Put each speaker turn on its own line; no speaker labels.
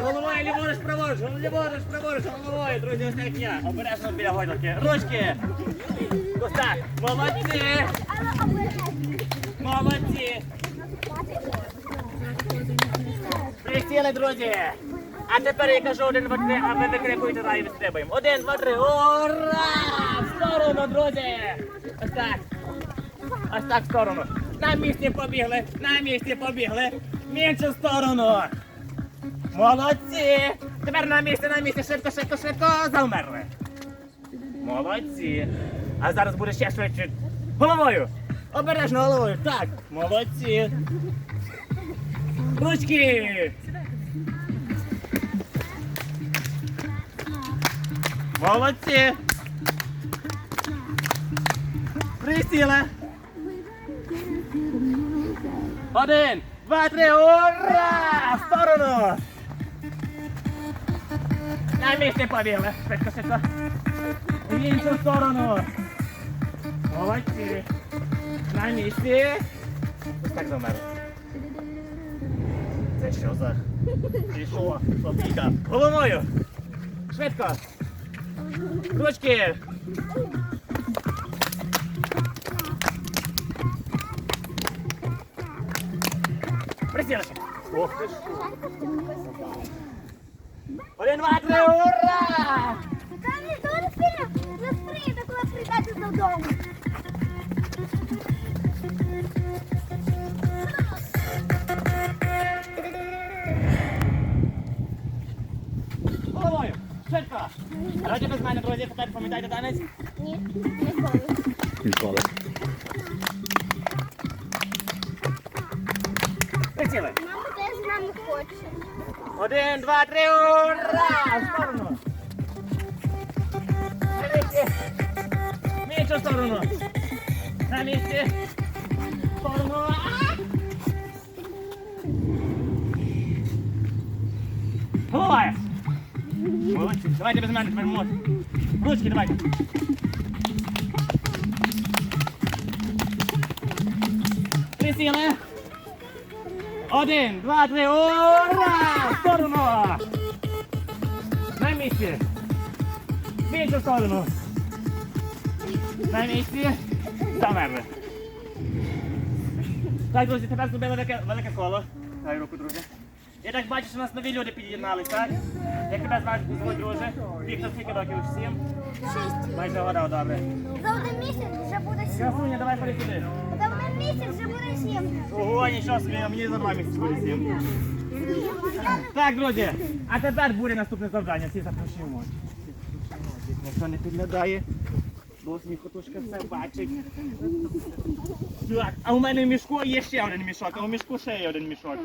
Головою друзі, ось так я. Обережно біля гойдалки. Ручки. Ось. Молодці. Молодці. Присіли, друзі. А тепер я кажу один, два, а ви викрикуєте далі відстрибуємо. Один, два, три. Ура! В друзі! Ось. Ось так в сторону. На місці побігли, на місці побігли. В іншу сторону. Молодці! Тепер на місці, на місці, швидко, швидко, швидко, завмерли. Молодці. А зараз буде ще швидше. Головою. Обережно головою. Так. Молодці. Ручки. Молодці. Присіли. Один, два, три, ура! В сторону! На місці побігли. Швидко, швидко. В іншу сторону. Молодці. На місці. Ось так замерли. Це що за пішло побіга? Головою. Швидко. Ручки. Присіли. Ох ти. Один, два, три, ура!
Там ніхто не сильно не прийде, коли прийдете додому.
Головою. Швидко. Давайте без мене, друзі, тепер пам'ятайте танець.
Ні, ніколи.
Ніколи.
Присіли.
Мама теж з нами хоче.
Один, два, три, ура! В сторону. В іншу сторону. На місці. В сторону. А! Молодці. Давайте без мене тепер можна. Ручки давайте. Присіли. Один, два, три, ура! В сторону! На місці! В іншу сторону! На місці! Замерли! Так, друзі, тепер зробили велике, велике коло. Дай руку, друзі. Я так бачу, що у нас нові люди під'єднались, так? Як тебе звати, звуть, друже? Віктор, скільки років? Сім?
Шість.
Майже года, добре.
За один місяць вже буде сім.
Красуня, давай пересіди.
За один місяць вже буде сім.
Ого, нічого собі, а мені за два місяці. Так, друзі, а тепер буде наступне завдання. Всі запрошуємо. Ніхто не підглядає. Бо сміхотушка все бачить. Так, а у мене в мішку є ще один мішок, а у мішку ще є один мішок.